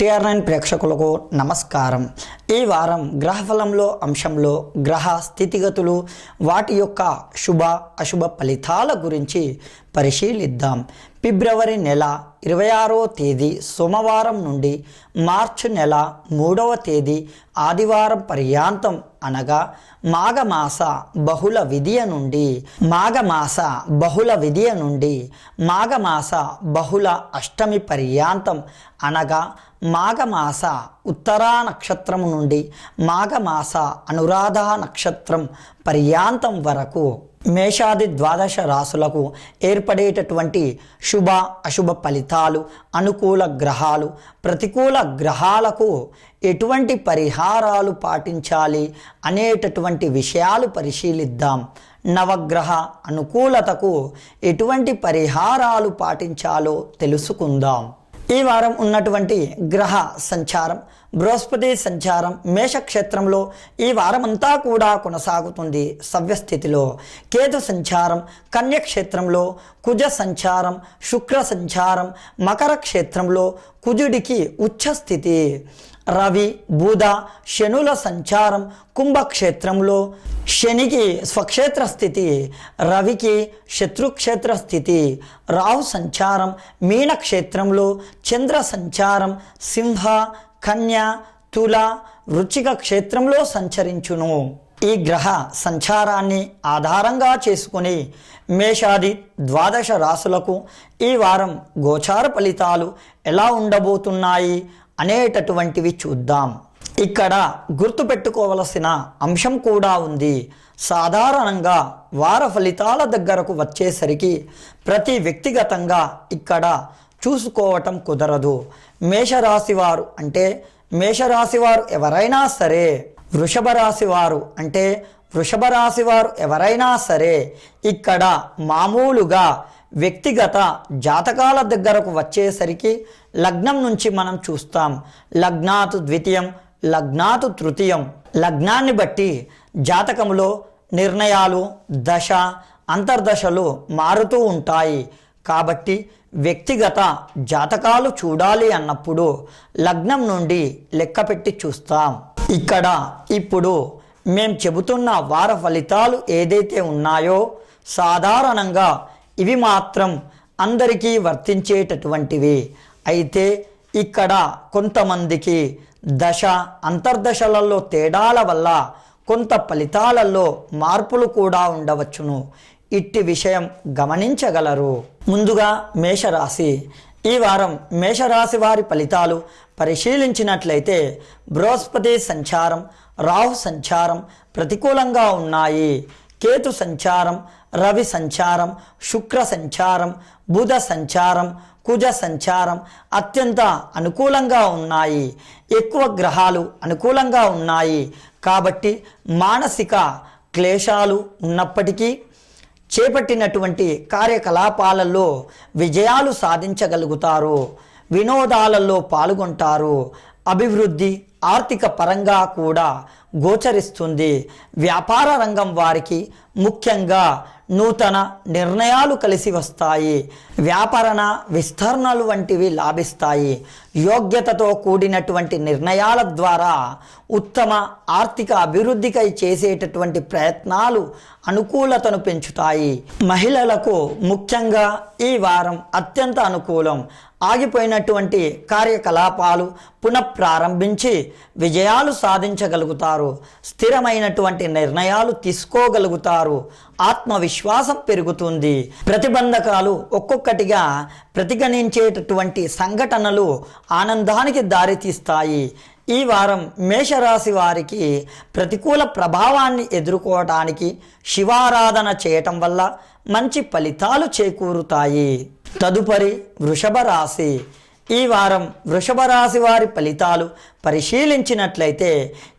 TR nine ప్రేక్షకులకు నమస్కారం. ఈ వారం గ్రహఫలంలో అంశంలో గ్రహ స్థితిగతులు వాటి యొక్క శుభ అశుభ ఫలితాల గురించి పరిశీలిద్దాం. ఫిబ్రవరి నెల ఇరవై ఆరో తేదీ సోమవారం నుండి మార్చి నెల మూడవ తేదీ ఆదివారం పర్యాంతం అనగా మాఘమాస బహుళ విధియ నుండి మాఘమాస బహుళ విధియ నుండి మాఘమాస బహుళ అష్టమి పర్యాంతం అనగా మాఘమాస ఉత్తరా నక్షత్రం నుండి మాఘమాస అనురాధ నక్షత్రం పర్యాంతం వరకు మేషాది ద్వాదశ రాసులకు ఏర్పడేటటువంటి శుభ అశుభ ఫలితాలు అనుకూల గ్రహాలు ప్రతికూల గ్రహాలకు ఎటువంటి పరిహారాలు పాటించాలి అనేటటువంటి విషయాలు పరిశీలిద్దాం. నవగ్రహ అనుకూలతకు ఎటువంటి పరిహారాలు పాటించాలో తెలుసుకుందాం. ఈ వారం ఉన్నటువంటి గ్రహ సంచారం బృహస్పతి సంచారం మేషక్షేత్రంలో ఈ వారమంతా కూడా కొనసాగుతుంది సవ్యస్థితిలో. కేతు సంచారం కన్యక్షేత్రంలో కుజ సంచారం శుక్ర సంచారం మకర క్షేత్రంలో కుజుడికి ఉచ్చస్థితి. రవి బుధ శనుల సంచారం కుంభక్షేత్రంలో శనికి స్వక్షేత్ర స్థితి. రవికి శత్రుక్షేత్ర స్థితి. రాహు సంచారం మీనక్షేత్రంలో చంద్ర సంచారం సింహ కన్య తుల వృచ్చిక క్షేత్రంలో సంచరించును. ఈ గ్రహ సంచారాన్ని ఆధారంగా చేసుకుని మేషాది ద్వాదశ రాసులకు ఈ వారం గోచార ఫలితాలు ఎలా ఉండబోతున్నాయి అనేటటువంటివి చూద్దాం. ఇక్కడ గుర్తుపెట్టుకోవలసిన అంశం కూడా ఉంది. సాధారణంగా వార ఫలితాల దగ్గరకు వచ్చేసరికి ప్రతి వ్యక్తిగతంగా ఇక్కడ చూసుకోవటం కుదరదు. మేషరాశి వారు అంటే మేషరాశి వారు ఎవరైనా సరే వృషభ రాశి వారు అంటే వృషభ రాశి వారు ఎవరైనా సరే ఇక్కడ మామూలుగా వ్యక్తిగత జాతకాల దగ్గరకు వచ్చేసరికి లగ్నం నుంచి మనం చూస్తాం. లగ్నాతు ద్వితీయం లగ్నాతు తృతీయం. లగ్నాన్ని బట్టి జాతకంలో నిర్ణయాలు దశ అంతర్దశలు మారుతూ ఉంటాయి. కాబట్టి వ్యక్తిగత జాతకాలు చూడాలి అన్నప్పుడు లగ్నం నుండి లెక్కపెట్టి చూస్తాం. ఇక్కడ ఇప్పుడు మేం చెబుతున్న వార ఫలితాలు ఏదైతే ఉన్నాయో సాధారణంగా ఇవి మాత్రం అందరికీ వర్తించేటటువంటివి. అయితే ఇక్కడ కొంతమందికి దశ అంతర్దశలలో తేడాల వల్ల కొంత ఫలితాలలో మార్పులు కూడా ఉండవచ్చును. ఇట్టి విషయం గమనించగలరు. ముందుగా మేషరాశి. ఈ వారం మేషరాశి వారి ఫలితాలు పరిశీలించినట్లయితే బృహస్పతి సంచారం రాహు సంచారం ప్రతికూలంగా ఉన్నాయి. కేతు సంచారం రవి సంచారం శుక్ర సంచారం బుధ సంచారం కుజ సంచారం అత్యంత అనుకూలంగా ఉన్నాయి. ఎక్కువ గ్రహాలు అనుకూలంగా ఉన్నాయి. కాబట్టి మానసిక క్లేశాలు ఉన్నప్పటికీ చేపట్టినటువంటి కార్యకలాపాలలో విజయాలు సాధించగలుగుతారు వినోదాలలో పాల్గొంటారు. అభివృద్ధి ఆర్థిక పరంగా కూడా గోచరిస్తుంది. వ్యాపార రంగం వారికి ముఖ్యంగా నూతన నిర్ణయాలు కలిసి వస్తాయి. వ్యాపారణ విస్తరణలు వంటివి లాభిస్తాయి. యోగ్యతతో కూడినటువంటి నిర్ణయాల ద్వారా ఉత్తమ ఆర్థిక అభివృద్ధికై చేసేటటువంటి ప్రయత్నాలు అనుకూలతను పెంచుతాయి. మహిళలకు ముఖ్యంగా ఈ వారం అత్యంత అనుకూలం. ఆగిపోయినటువంటి కార్యకలాపాలు పునఃప్రారంభించి విజయాలు సాధించగలుగుతారు స్థిరమైనటువంటి నిర్ణయాలు తీసుకోగలుగుతారు. ఆత్మవిశ్వాసం పెరుగుతుంది. ప్రతిబంధకాలు ఒక్కొక్కటిగా ప్రతిగణించేటటువంటి సంఘటనలు ఆనందానికి దారితీస్తాయి. ఈ వారం మేషరాశి వారికి ప్రతికూల ప్రభావాన్ని ఎదుర్కోవటానికి శివారాధన చేయటం వల్ల మంచి ఫలితాలు చేకూరుతాయి. తదుపరి వృషభ రాశి. ఈ వారం వృషభ రాశి వారి ఫలితాలు పరిశీలించినట్లయితే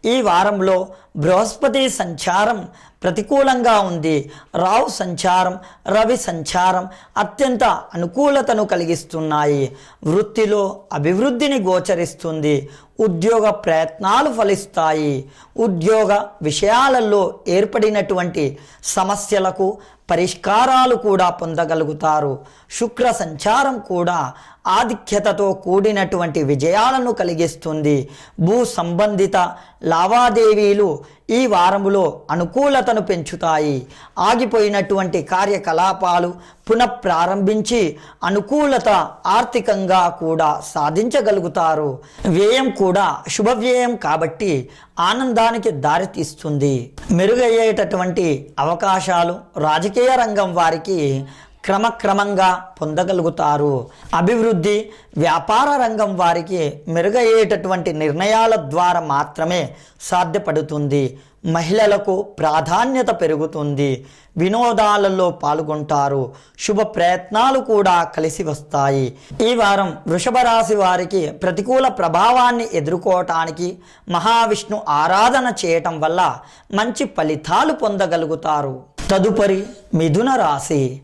ఈ వారంలో బృహస్పతి సంచారం ప్రతికూలంగా ఉంది. రావు సంచారం రవి సంచారం అత్యంత అనుకూలతను కలిగిస్తున్నాయి. వృత్తిలో అభివృద్ధిని గోచరిస్తుంది. ఉద్యోగ ప్రయత్నాలు ఫలిస్తాయి. ఉద్యోగ విషయాలలో ఏర్పడినటువంటి సమస్యలకు పరిష్కారాలు కూడా పొందగలుగుతారు. శుక్ర సంచారం కూడా ఆధిక్యతతో కూడినటువంటి విజయాలను కలిగిస్తుంది. భూ సంబంధిత లావాదేవీలు ఈ వారములో అనుకూలతను పెంచుతాయి. ఆగిపోయినటువంటి కార్యకలాపాలు పునఃప్రారంభించి అనుకూలత ఆర్థికంగా కూడా సాధించగలుగుతారు. వ్యయం కూడా శుభవ్యయం కాబట్టి ఆనందానికి దారితీస్తుంది. మెరుగయ్యేటటువంటి అవకాశాలు రాజకీయ రంగం వారికి క్రమక్రమంగా పొందగలుగుతారు. అభివృద్ధి వ్యాపార రంగం వారికి మెరుగయ్యేటటువంటి నిర్ణయాల ద్వారా మాత్రమే సాధ్యపడుతుంది. మహిళలకు ప్రాధాన్యత పెరుగుతుంది. వినోదాలలో పాల్గొంటారు. శుభ ప్రయత్నాలు కూడా కలిసి వస్తాయి. ఈ వారం వృషభ రాశి వారికి ప్రతికూల ప్రభావాన్ని ఎదుర్కోవటానికి మహావిష్ణు ఆరాధన చేయటం వల్ల మంచి ఫలితాలు పొందగలుగుతారు. తదుపరి మిథున రాశి.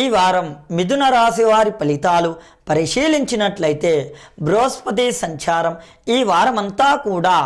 ఈ వారం మిథున రాశి వారి ఫలితాలు పరిశీలించినట్లయితే బృహస్పతి సంచారం ఈ వారమంతా కూడా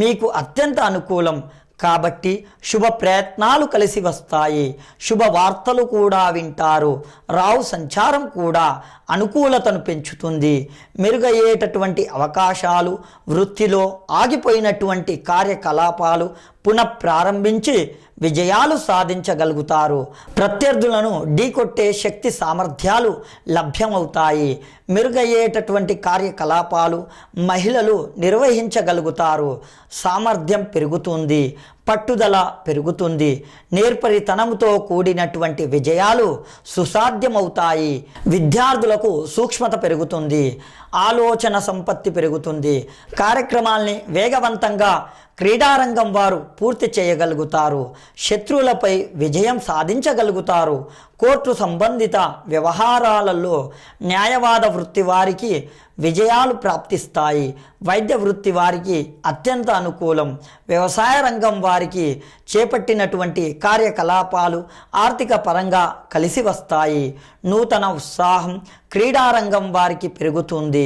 మీకు అత్యంత అనుకూలం. కాబట్టి శుభ ప్రయత్నాలు కలిసి వస్తాయి. శుభ వార్తలు కూడా వింటారు. రావు సంచారం కూడా అనుకూలతను పెంచుతుంది. మెరుగయ్యేటటువంటి అవకాశాలు వృత్తిలో ఆగిపోయినటువంటి కార్యకలాపాలు పునఃప్రారంభించి విజయాలు సాధించగలుగుతారు. ప్రత్యర్థులను ఢీకొట్టే శక్తి సామర్థ్యాలు లభ్యమవుతాయి. మెరుగయ్యేటటువంటి కార్యకలాపాలు మహిళలు నిర్వహించగలుగుతారు. సామర్థ్యం పెరుగుతుంది. పట్టుదల పెరుగుతుంది. నేర్పరితనంతో కూడినటువంటి విజయాలు సుసాధ్యమవుతాయి. విద్యార్థులకు సూక్ష్మత పెరుగుతుంది. ఆలోచన సంపత్తి పెరుగుతుంది. కార్యక్రమాల్ని వేగవంతంగా క్రీడారంగం వారు పూర్తి చేయగలుగుతారు. శత్రువులపై విజయం సాధించగలుగుతారు. కోర్టు సంబంధిత వ్యవహారాలలో న్యాయవాద వృత్తి వారికి విజయాలు ప్రాప్తిస్తాయి. వైద్య వృత్తి వారికి అత్యంత అనుకూలం. వ్యవసాయ రంగం వారికి చేపట్టినటువంటి కార్యకలాపాలు ఆర్థిక పరంగా కలిసి వస్తాయి. నూతన ఉత్సాహం క్రీడారంగం వారికి పెరుగుతుంది.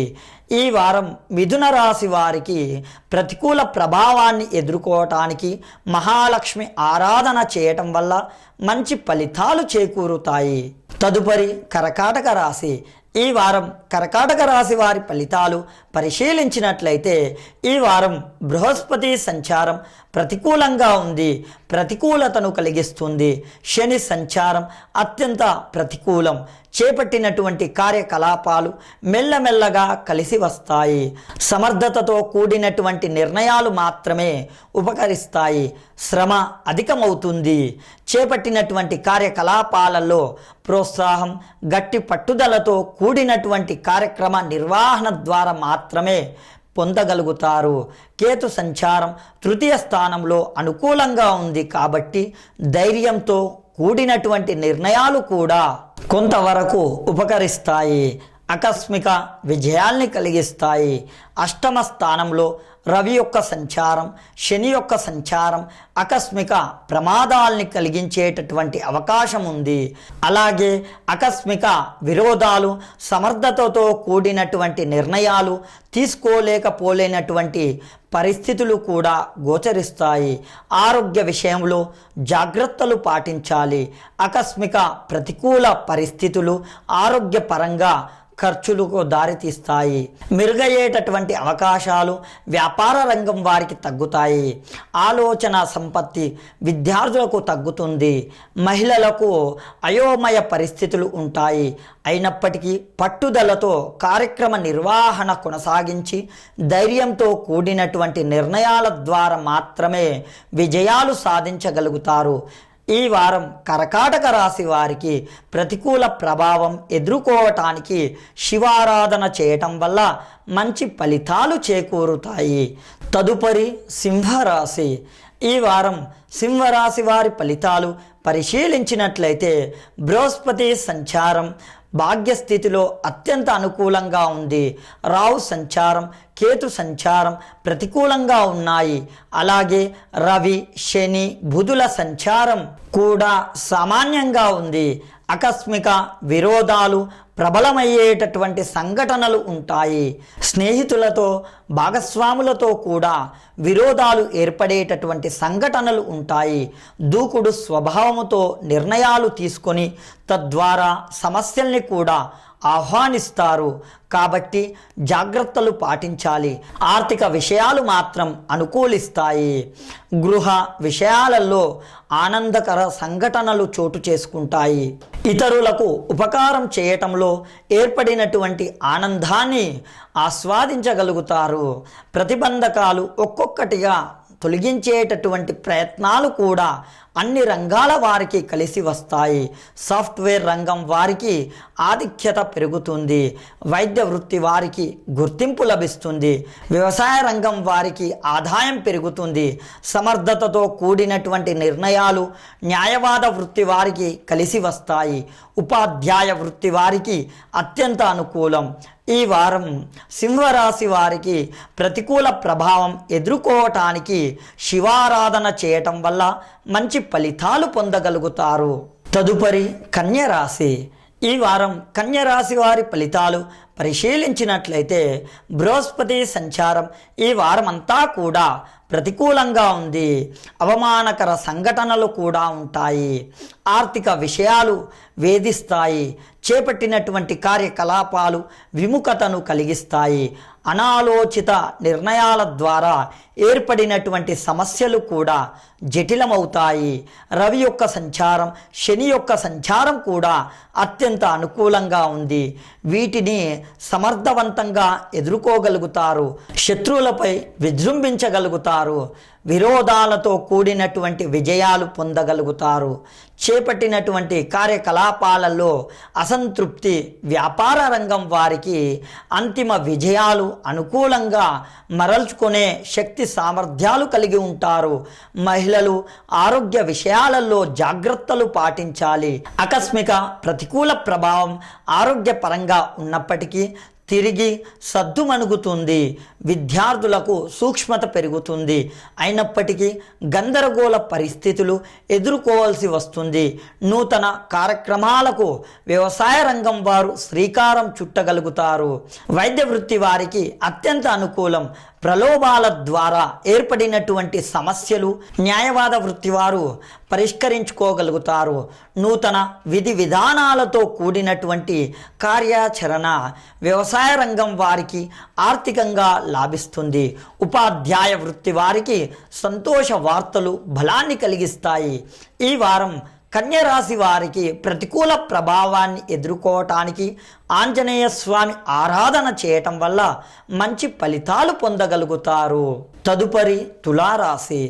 ఈ వారం మిథున రాశి వారికి ప్రతికూల ప్రభావాన్ని ఎదుర్కోవటానికి మహాలక్ష్మి ఆరాధన చేయటం వల్ల మంచి ఫలితాలు చేకూరుతాయి. తదుపరి కరకాటక రాశి. ఈ వారం కర్కాటక రాశి వారి ఫలితాలు పరిశీలించినట్లయితే ఈ వారం బృహస్పతి సంచారం ప్రతికూలంగా ఉంది. ప్రతికూలతను కలిగిస్తుంది. శని సంచారం అత్యంత ప్రతికూలం. చేపట్టినటువంటి కార్యకలాపాలు మెల్లమెల్లగా కలిసి వస్తాయి. సమర్థతతో కూడినటువంటి నిర్ణయాలు మాత్రమే ఉపకరిస్తాయి. శ్రమ అధికమవుతుంది. చేపట్టినటువంటి కార్యకలాపాలలో ప్రోత్సాహం గట్టి పట్టుదలతో కూడినటువంటి కార్యక్రమ నిర్వహణ ద్వారా మాత్రమే పొందగలుగుతారు. కేతు సంచారం తృతీయ స్థానంలో అనుకూలంగా ఉంది కాబట్టి ధైర్యంతో కూడినటువంటి నిర్ణయాలు కూడా కొంతవరకు ఉపకరిస్తాయి. ఆకస్మిక విజయాల్ని కలిగిస్తాయి. అష్టమ స్థానంలో రవి యొక్క సంచారం శని యొక్క సంచారం ఆకస్మిక ప్రమాదాల్ని కలిగించేటటువంటి అవకాశం ఉంది. అలాగే ఆకస్మిక విరోధాలు సమర్థతతో కూడినటువంటి నిర్ణయాలు తీసుకోలేకపోలేనటువంటి పరిస్థితులు కూడా గోచరిస్తాయి. ఆరోగ్య విషయంలో జాగ్రత్తలు పాటించాలి. ఆకస్మిక ప్రతికూల పరిస్థితులు ఆరోగ్యపరంగా ఖర్చులకు దారితీస్తాయి. మెరుగయ్యేటటువంటి అవకాశాలు వ్యాపార రంగం వారికి తగ్గుతాయి. ఆలోచన సంపత్తి విద్యార్థులకు తగ్గుతుంది. మహిళలకు అయోమయ పరిస్థితులు ఉంటాయి. అయినప్పటికీ పట్టుదలతో కార్యక్రమ నిర్వహణ కొనసాగించి ధైర్యంతో కూడినటువంటి నిర్ణయాల ద్వారా మాత్రమే విజయాలు సాధించగలుగుతారు. ఈ వారం కర్కాటక రాశి వారికి ప్రతికూల ప్రభావం ఎదుర్కోవటానికి శివారాధన చేయటం వల్ల మంచి ఫలితాలు చేకూరుతాయి. తదుపరి సింహరాశి. ఈ వారం సింహరాశి వారి ఫలితాలు పరిశీలించినట్లయితే బృహస్పతి సంచారం భాగ్యస్థితిలో అత్యంత అనుకూలంగా ఉంది. రావు సంచారం కేతు సంచారం ప్రతికూలంగా ఉన్నాయి. అలాగే రవి శని బుధుల సంచారం కూడా సామాన్యంగా ఉంది. ఆకస్మిక విరోధాలు ప్రబలమయ్యేటటువంటి సంఘటనలు ఉంటాయి. స్నేహితులతో భాగస్వాములతో కూడా విరోధాలు ఏర్పడేటటువంటి సంఘటనలు ఉంటాయి. దూకుడు స్వభావముతో నిర్ణయాలు తీసుకొని తద్వారా సమస్యల్ని కూడా ఆహ్వానిస్తారు. కాబట్టి జాగ్రత్తలు పాటించాలి. ఆర్థిక విషయాలు మాత్రం అనుకూలిస్తాయి. గృహ విషయాలలో ఆనందకర సంఘటనలు చోటు చేసుకుంటాయి. ఇతరులకు ఉపకారం చేయటంలో ఏర్పడినటువంటి ఆనందాన్ని ఆస్వాదించగలుగుతారు. ప్రతిబంధకాలు ఒక్కొక్కటిగా తొలగించేటటువంటి ప్రయత్నాలు కూడా అన్ని రంగాల వారికి కలిసి వస్తాయి. సాఫ్ట్వేర్ రంగం వారికి ఆధిక్యత పెరుగుతుంది. వైద్య వృత్తి వారికి గుర్తింపు లభిస్తుంది. వ్యవసాయ రంగం వారికి ఆదాయం పెరుగుతుంది. సమర్థతతో కూడినటువంటి నిర్ణయాలు న్యాయవాద వృత్తి వారికి కలిసి వస్తాయి. ఉపాధ్యాయ వృత్తి వారికి అత్యంత అనుకూలం. ఈ వారం సింహరాశి వారికి ప్రతికూల ప్రభావం ఎదుర్కోవటానికి శివారాధన చేయటం వల్ల మంచి ఫలితాలు పొందగలుగుతారు. తదుపరి కన్యరాశి. ఈ వారం కన్యరాశి వారి ఫలితాలు పరిశీలించినట్లయితే బృహస్పతి సంచారం ఈ వారం అంతా కూడా ప్రతికూలంగా ఉంది. అవమానకర సంఘటనలు కూడా ఉంటాయి. ఆర్థిక విషయాలు వేధిస్తాయి. చేపట్టినటువంటి కార్యకలాపాలు విముఖతను కలిగిస్తాయి. అనాలోచిత నిర్ణయాల ద్వారా ఏర్పడినటువంటి సమస్యలు కూడా జటిలమవుతాయి. రవి యొక్క సంచారం శని యొక్క సంచారం కూడా అత్యంత అనుకూలంగా ఉంది. వీటిని సమర్థవంతంగా ఎదుర్కోగలుగుతారు. శత్రువులపై విజృంభించగలుగుతారు. విరోధాలతో కూడినటువంటి విజయాలు పొందగలుగుతారు. చేపట్టినటువంటి కార్యకలాపాలలో అసంతృప్తి వ్యాపార రంగం వారికి అంతిమ విజయాలు అనుకూలంగా మరల్చుకునే శక్తి సామర్థ్యాలు కలిగి ఉంటారు. మహిళలు ఆరోగ్య విషయాలలో జాగ్రత్తలు పాటించాలి. ఆకస్మిక ప్రతికూల ప్రభావం ఆరోగ్యపరంగా ఉన్నప్పటికీ తిరిగి సద్దుమణుగుతుంది. విద్యార్థులకు సూక్ష్మత పెరుగుతుంది. అయినప్పటికీ గందరగోళ పరిస్థితులు ఎదుర్కోవాల్సి వస్తుంది. నూతన కార్యక్రమాలకు వ్యవసాయ రంగం వారు శ్రీకారం చుట్టగలుగుతారు. వైద్య వృత్తి వారికి అత్యంత అనుకూలం. ప్రలోభాల ద్వారా ఏర్పడినటువంటి సమస్యలు న్యాయవాద వృత్తి వారు పరిష్కరించుకోగలుగుతారు. నూతన విధి విధానాలతో కూడినటువంటి కార్యాచరణ వ్యవసాయ రంగం వారికి ఆర్థికంగా లాభిస్తుంది. ఉపాధ్యాయ వృత్తి వారికి సంతోష వార్తలు బలాన్ని కలిగిస్తాయి. ఈ వారం కన్యరాశి వారికి ప్రతికూల ప్రభావాన్ని ఎదుర్కోవటానికి ఆంజనేయ స్వామి ఆరాధన చేయటం వల్ల మంచి ఫలితాలు పొందగలుగుతారు. తదుపరి తులారాశి.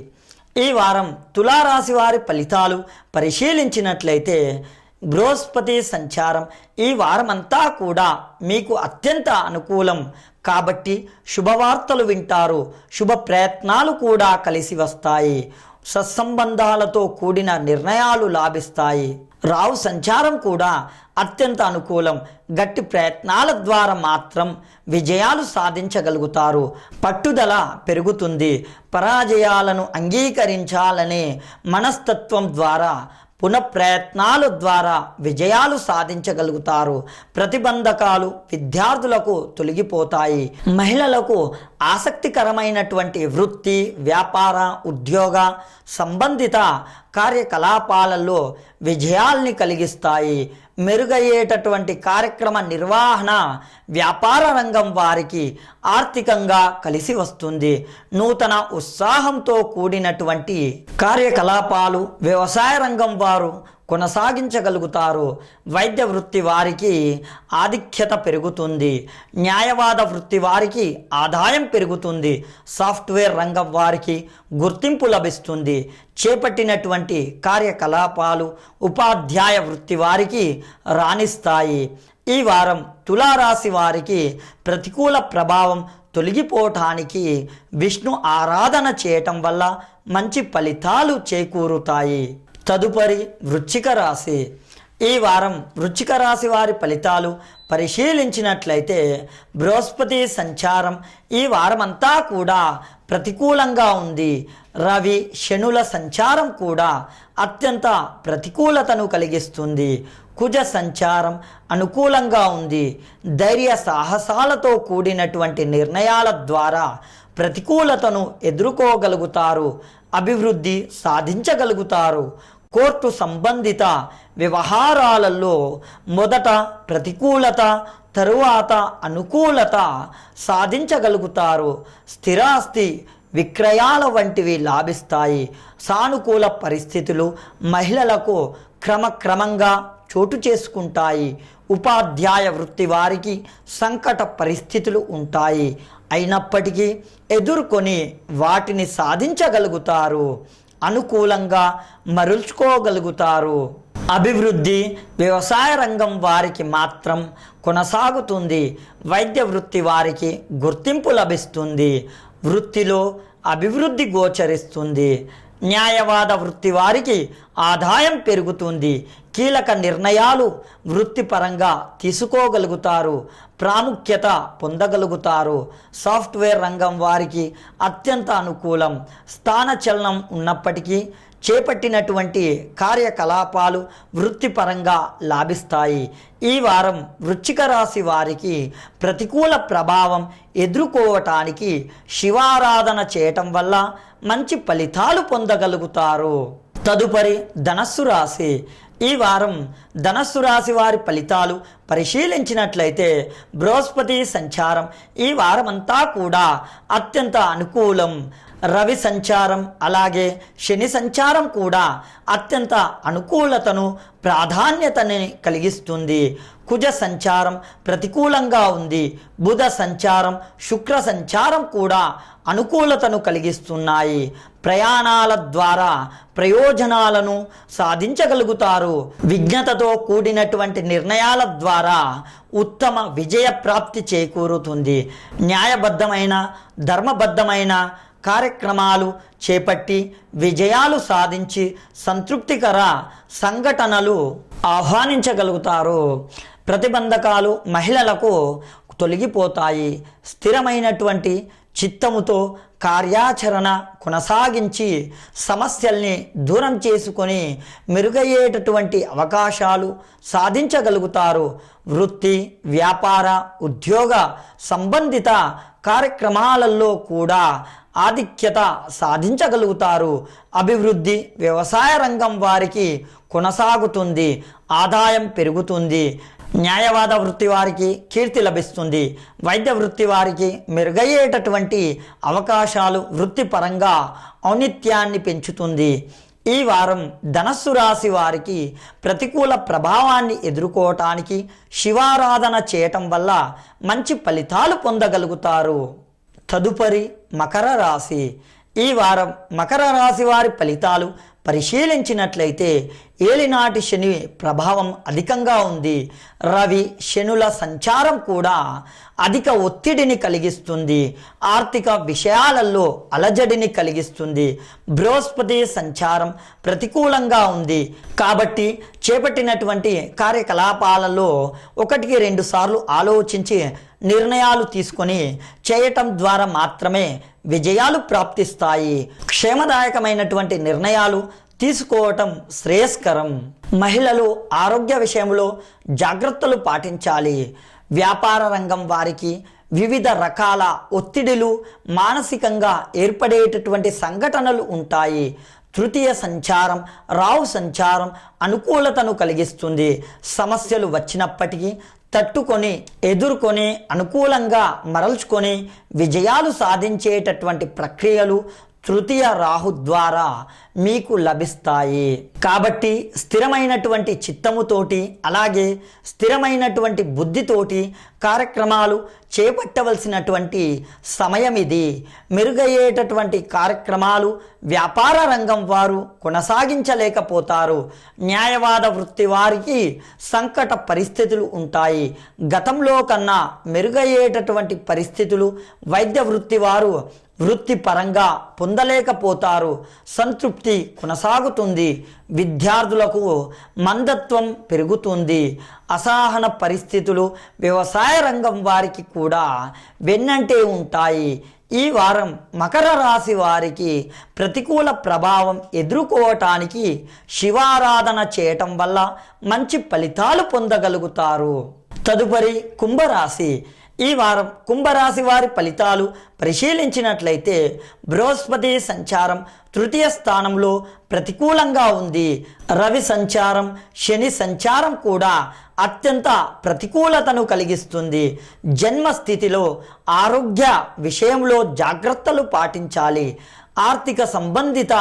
ఈ వారం తులారాశి వారి ఫలితాలు పరిశీలించినట్లయితే బృహస్పతి సంచారం ఈ వారమంతా కూడా మీకు అత్యంత అనుకూలం కాబట్టి శుభవార్తలు వింటారు. శుభ ప్రయత్నాలు కూడా కలిసి వస్తాయి. సత్సంబంధాలతో కూడిన నిర్ణయాలు లాభిస్తాయి. రావు సంచారం కూడా అత్యంత అనుకూలం. గట్టి ప్రయత్నాల ద్వారా మాత్రం విజయాలు సాధించగలుగుతారు. పట్టుదల పెరుగుతుంది. పరాజయాలను అంగీకరించాలనే మనస్తత్వం ద్వారా పునఃప్రయత్నాల ద్వారా విజయాలు సాధించగలుగుతారు. ప్రతిబంధకాలు విద్యార్థులకు తొలగిపోతాయి. మహిళలకు ఆసక్తికరమైనటువంటి వృత్తి వ్యాపార ఉద్యోగ సంబంధిత కార్యకలాపాలలో విజయాల్ని కలిగిస్తాయి. మెరుగయ్యేటటువంటి కార్యక్రమ నిర్వహణ వ్యాపార రంగం వారికి ఆర్థికంగా కలిసి వస్తుంది. నూతన ఉత్సాహంతో కూడినటువంటి కార్యకలాపాలు వ్యవసాయ రంగం వారు కొనసాగించగలుగుతారు. వైద్య వృత్తి వారికి ఆధిక్యత పెరుగుతుంది. న్యాయవాద వృత్తి వారికి ఆదాయం పెరుగుతుంది. సాఫ్ట్వేర్ రంగం వారికి గుర్తింపు లభిస్తుంది. చేపట్టినటువంటి కార్యకలాపాలు ఉపాధ్యాయ వృత్తి వారికి రాణిస్తాయి. ఈ వారం తులారాశి వారికి ప్రతికూల ప్రభావం తొలగిపోవటానికి విష్ణు ఆరాధన చేయటం వల్ల మంచి ఫలితాలు చేకూరుతాయి. తదుపరి వృచ్చిక రాశి. ఈ వారం వృచ్చిక రాశి వారి ఫలితాలు పరిశీలించినట్లయితే బృహస్పతి సంచారం ఈ వారమంతా కూడా ప్రతికూలంగా ఉంది. రవి శనుల సంచారం కూడా అత్యంత ప్రతికూలతను కలిగిస్తుంది. కుజ సంచారం అనుకూలంగా ఉంది. ధైర్య సాహసాలతో కూడినటువంటి నిర్ణయాల ద్వారా ప్రతికూలతను ఎదుర్కోగలుగుతారు. అభివృద్ధి సాధించగలుగుతారు. కోర్టు సంబంధిత వ్యవహారాలలో మొదట ప్రతికూలత తరువాత అనుకూలత సాధించగలుగుతారు. స్థిరాస్తి విక్రయాల వంటివి లాభిస్తాయి. సానుకూల పరిస్థితులు మహిళలకు క్రమక్రమంగా చోటు చేసుకుంటాయి. ఉపాధ్యాయ వృత్తి వారికి సంకట పరిస్థితులు ఉంటాయి. అయినప్పటికీ ఎదుర్కొని వాటిని సాధించగలుగుతారు. అనుకూలంగా మరుచుకోగలుగుతారు అభివృద్ధి వ్యవసాయ రంగం వారికి మాత్రం కొనసాగుతుంది. వైద్య వృత్తి వారికి గుర్తింపు లభిస్తుంది. వృత్తిలో అభివృద్ధి గోచరిస్తుంది. న్యాయవాద వృత్తి వారికి ఆదాయం పెరుగుతుంది. కీలక నిర్ణయాలు వృత్తిపరంగా తీసుకోగలుగుతారు. ప్రాముఖ్యత పొందగలుగుతారు. సాఫ్ట్వేర్ రంగం వారికి అత్యంత అనుకూలం. స్థానచలనం ఉన్నప్పటికీ చేపట్టినటువంటి కార్యకలాపాలు వృత్తిపరంగా లాభిస్తాయి. ఈ వారం వృచ్చిక రాశి వారికి ప్రతికూల ప్రభావం ఎదుర్కోవటానికి శివారాధన చేయటం వల్ల మంచి ఫలితాలు పొందగలుగుతారు. తదుపరి ధనస్సు రాశి. ఈ వారం ధనస్సు రాశి వారి ఫలితాలు పరిశీలించినట్లయితే బృహస్పతి సంచారం ఈ వారమంతా కూడా అత్యంత అనుకూలం రవి సంచారం అలాగే శని సంచారం కూడా అత్యంత అనుకూలతను ప్రాధాన్యతని కలిగిస్తుంది. కుజ సంచారం ప్రతికూలంగా ఉంది. బుధ సంచారం శుక్ర సంచారం కూడా అనుకూలతను కలిగిస్తున్నాయి. ప్రయాణాల ద్వారా ప్రయోజనాలను సాధించగలుగుతారు. విజ్ఞతతో కూడినటువంటి నిర్ణయాల ద్వారా ఉత్తమ విజయ ప్రాప్తి చేకూరుతుంది. న్యాయబద్ధమైన ధర్మబద్ధమైన కార్యక్రమాలు చేపట్టి విజయాలు సాధించి సంతృప్తికర సంఘటనలు ఆహ్వానించగలుగుతారు. ప్రతిబంధకాలు మహిళలకు తొలగిపోతాయి. స్థిరమైనటువంటి చిత్తముతో కార్యాచరణ కొనసాగించి సమస్యల్ని దూరం చేసుకొని మెరుగయ్యేటటువంటి అవకాశాలు సాధించగలుగుతారు. వృత్తి వ్యాపార ఉద్యోగ సంబంధిత కార్యక్రమాలలో కూడా ఆధిక్యత సాధించగలుగుతారు. అభివృద్ధి వ్యవసాయ రంగం వారికి కొనసాగుతుంది. ఆదాయం పెరుగుతుంది. న్యాయవాద వృత్తి వారికి కీర్తి లభిస్తుంది. వైద్య వృత్తి వారికి మెరుగయ్యేటటువంటి అవకాశాలు వృత్తిపరంగా ఔనిత్యాన్ని పెంచుతుంది. ఈ వారం ధనస్సు రాశి వారికి ప్రతికూల ప్రభావాన్ని ఎదుర్కోవటానికి శివారాధన చేయటం వల్ల మంచి ఫలితాలు పొందగలుగుతారు. తదుపరి మకర రాశి. ఈ వారం మకర రాశి వారి ఫలితాలు పరిశీలించినట్లయితే ఏలినాటి శని ప్రభావం అధికంగా ఉంది. రవి శనుల సంచారం కూడా అధిక ఒత్తిడిని కలిగిస్తుంది. ఆర్థిక విషయాలలో అలజడిని కలిగిస్తుంది. బృహస్పతి సంచారం ప్రతికూలంగా ఉంది. కాబట్టి చేపట్టినటువంటి కార్యకలాపాలలో ఒకటికి రెండు సార్లు ఆలోచించి నిర్ణయాలు తీసుకొని చేయటం ద్వారా మాత్రమే విజయాలు ప్రాప్తిస్తాయి. క్షేమదాయకమైనటువంటి నిర్ణయాలు తీసుకోవటం శ్రేయస్కరం. మహిళలు ఆరోగ్య విషయంలో జాగ్రత్తలు పాటించాలి. వ్యాపార రంగం వారికి వివిధ రకాల ఒత్తిడిలు మానసికంగా ఏర్పడేటటువంటి సంఘటనలు ఉంటాయి. తృతీయ సంచారం రావు సంచారం అనుకూలతను కలిగిస్తుంది. సమస్యలు వచ్చినప్పటికీ తట్టుకొని ఎదుర్కొని అనుకూలంగా మరల్చుకొని విజయాలు సాధించేటటువంటి ప్రక్రియలు తృతీయ రాహు ద్వారా మీకు లభిస్తాయి. కాబట్టి స్థిరమైనటువంటి చిత్తముతోటి అలాగే స్థిరమైనటువంటి బుద్ధితోటి కార్యక్రమాలు చేపట్టవలసినటువంటి సమయం ఇది మెరుగయ్యేటటువంటి కార్యక్రమాలు వ్యాపార రంగం వారు కొనసాగించలేకపోతారు. న్యాయవాద వృత్తి వారికి సంకట పరిస్థితులు ఉంటాయి. గతంలో కన్నా మెరుగయ్యేటటువంటి పరిస్థితులు వైద్య వృత్తి వారు వృత్తిపరంగా పొందలేకపోతారు. సంతృప్తి కొనసాగుతుంది. విద్యార్థులకు మందత్వం పెరుగుతుంది. అసహన పరిస్థితులు వ్యవసాయ రంగం వారికి కూడా వెన్నంటే ఉంటాయి. ఈ వారం మకర రాశి వారికి ప్రతికూల ప్రభావం ఎదుర్కోవటానికి శివారాధన చేయటం వల్ల మంచి ఫలితాలు పొందగలుగుతారు. తదుపరి కుంభరాశి. ఈ వారం కుంభరాశి వారి ఫలితాలు పరిశీలించినట్లయితే బృహస్పతి సంచారం తృతీయ స్థానంలో ప్రతికూలంగా ఉంది. రవి సంచారం శని సంచారం కూడా అత్యంత ప్రతికూలతను కలిగిస్తుంది. జన్మస్థితిలో ఆరోగ్య విషయంలో జాగ్రత్తలు పాటించాలి. ఆర్థిక సంబంధిత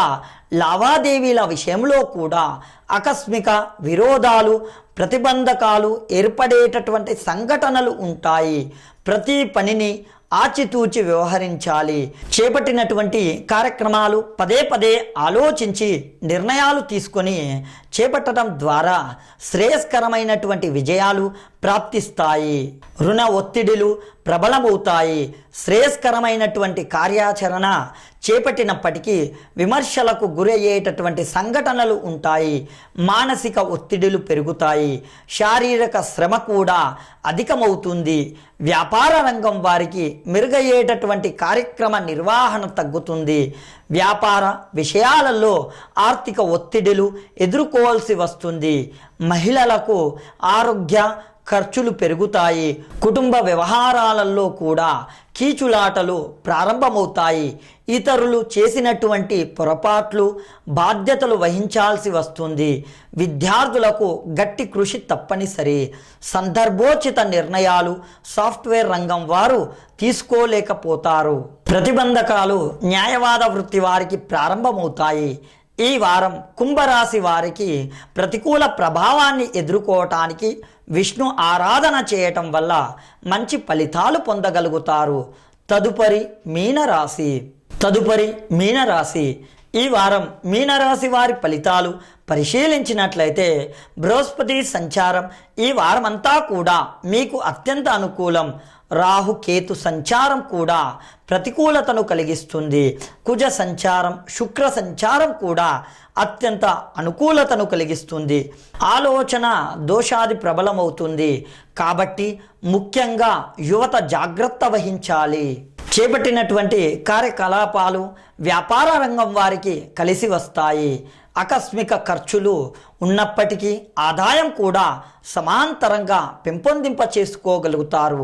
లావాదేవీల విషయంలో కూడా ఆకస్మిక విరోధాలు ప్రతిబంధకాలు ఏర్పడేటటువంటి సంఘటనలు ఉంటాయి. ప్రతి పనిని ఆచితూచి వ్యవహరించాలి. చేపట్టినటువంటి కార్యక్రమాలు పదే పదే ఆలోచించి నిర్ణయాలు తీసుకొని చేపట్టడం ద్వారా శ్రేయస్కరమైనటువంటి విజయాలు ప్రాప్తిస్తాయి. రుణ ఒత్తిడిలు ప్రబలమవుతాయి. శ్రేయస్కరమైనటువంటి కార్యాచరణ చేపట్టినప్పటికీ విమర్శలకు గురయ్యేటటువంటి సంఘటనలు ఉంటాయి. మానసిక ఒత్తిడులు పెరుగుతాయి. శారీరక శ్రమ కూడా అధికమవుతుంది. వ్యాపార రంగం వారికి మెరుగయ్యేటటువంటి కార్యక్రమ నిర్వహణ తగ్గుతుంది. వ్యాపార విషయాలలో ఆర్థిక ఒత్తిడులు ఎదుర్కోవాల్సి వస్తుంది. మహిళలకు ఆరోగ్య ఖర్చులు పెరుగుతాయి. కుటుంబ వ్యవహారాలలో కూడా కీచులాటలు ప్రారంభమవుతాయి. ఇతరులు చేసినటువంటి పొరపాట్లు బాధ్యతలు వహించాల్సి వస్తుంది. విద్యార్థులకు గట్టి కృషి తప్పనిసరి. సందర్భోచిత నిర్ణయాలు సాఫ్ట్వేర్ రంగం వారు తీసుకోలేకపోతారు. ప్రతిబంధకాలు న్యాయవాద వృత్తి వారికి ప్రారంభమవుతాయి. ఈ వారం కుంభరాశి వారికి ప్రతికూల ప్రభావాన్ని ఎదుర్కోవటానికి విష్ణు ఆరాధన చేయటం వల్ల మంచి ఫలితాలు పొందగలుగుతారు. తదుపరి మీనరాశి. తదుపరి మీనరాశి. ఈ వారం మీనరాశి వారి ఫలితాలు పరిశీలించినట్లయితే బృహస్పతి సంచారం ఈ వారమంతా కూడా మీకు అత్యంత అనుకూలం. రాహు కేతు సంచారం కూడా ప్రతికూలతను కలిగిస్తుంది. కుజ సంచారం శుక్ర సంచారం కూడా అత్యంత అనుకూలతను కలిగిస్తుంది. ఆలోచన దోషాది ప్రబలమవుతుంది. కాబట్టి ముఖ్యంగా యువత జాగ్రత్త వహించాలి. చేపట్టినటువంటి కార్యకలాపాలు వ్యాపార రంగం వారికి కలిసి వస్తాయి. ఆకస్మిక ఖర్చులు ఉన్నప్పటికీ ఆదాయం కూడా సమాంతరంగా పెంపొందింప చేసుకోగలుగుతారు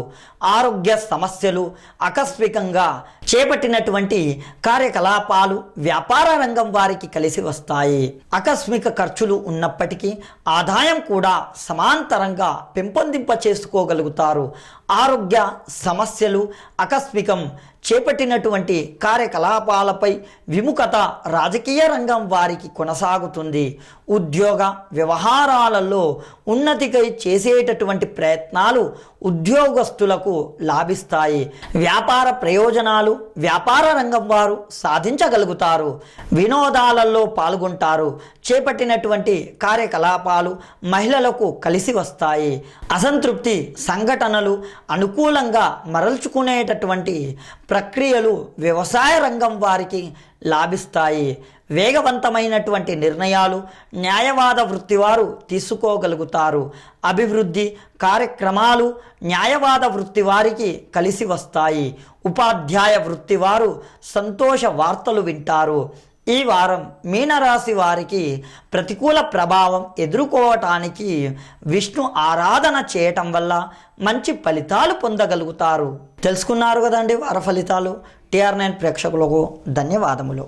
ఆరోగ్య సమస్యలు ఆకస్మికంగా చేపట్టినటువంటి కార్యకలాపాలు వ్యాపార రంగం వారికి కలిసి వస్తాయి. ఆకస్మిక ఖర్చులు ఉన్నప్పటికీ ఆదాయం కూడా సమాంతరంగా పెంపొందింప చేసుకోగలుగుతారు ఆరోగ్య సమస్యలు ఆకస్మికం చేపట్టినటువంటి కార్యకలాపాలపై విముఖత రాజకీయ రంగం వారికి కొనసాగుతుంది. ఉద్యోగ వ్యవహారాలలో ఉన్నతికై చేసేటటువంటి ప్రయత్నాలు ఉద్యోగస్తులకు లాభిస్తాయి. వ్యాపార ప్రయోజనాలు వ్యాపార రంగం వారు సాధించగలుగుతారు. వినోదాలలో పాల్గొంటారు. చేపట్టినటువంటి కార్యకలాపాలు మహిళలకు కలిసి వస్తాయి. అసంతృప్తి సంఘటనలు అనుకూలంగా మరల్చుకునేటటువంటి ప్రక్రియలు వ్యవసాయ రంగం వారికి లాభిస్తాయి. వేగవంతమైనటువంటి నిర్ణయాలు న్యాయవాద వృత్తివారు తీసుకోగలుగుతారు. అభివృద్ధి కార్యక్రమాలు న్యాయవాద వృత్తి వారికి కలిసి వస్తాయి. ఉపాధ్యాయ వృత్తి వారు సంతోష వార్తలు వింటారు. ఈ వారం మీనరాశి వారికి ప్రతికూల ప్రభావం ఎదుర్కోవటానికి విష్ణు ఆరాధన చేయటం వల్ల మంచి ఫలితాలు పొందగలుగుతారు. తెలుసుకున్నారు కదండి వార ఫలితాలు? టిఆర్ నైన్ ప్రేక్షకులకు ధన్యవాదములు.